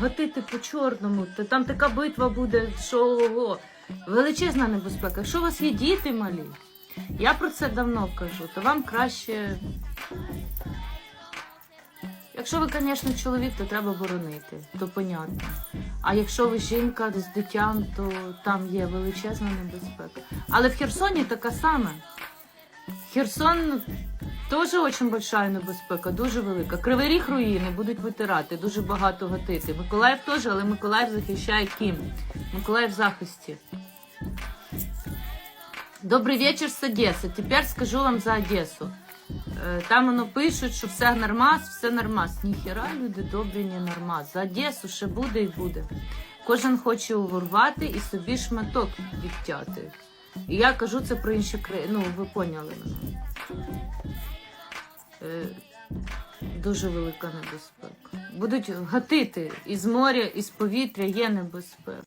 гатити по чорному. Та там така битва буде, що ого. Величезна небезпека. Якщо у вас є діти малі, я про це давно кажу, то вам краще. Якщо ви, звісно, чоловік, то треба боронити, то понятно. А якщо ви жінка з дитям, то там є величезна небезпека. Але в Херсоні така сама. Херсон теж дуже большая небезпека, дуже велика. Кривий ріг руїни будуть витирати, дуже багато гатити. Миколаїв теж, але Миколаїв захищає Ким. Миколаїв в захисті. Добрий вечір з Одеси. Тепер скажу вам за Одесу. Е, Там воно пишуть, що все нормас, все нормас. Ніхера, люди добрі, не нормас. За Одесу ще буде і буде. Кожен хоче урвати і собі шматок відтяти. І я кажу це про інші країни. Ну, ви поняли мене. Е, Дуже велика небезпека. Будуть гатити із моря, із повітря є небезпека.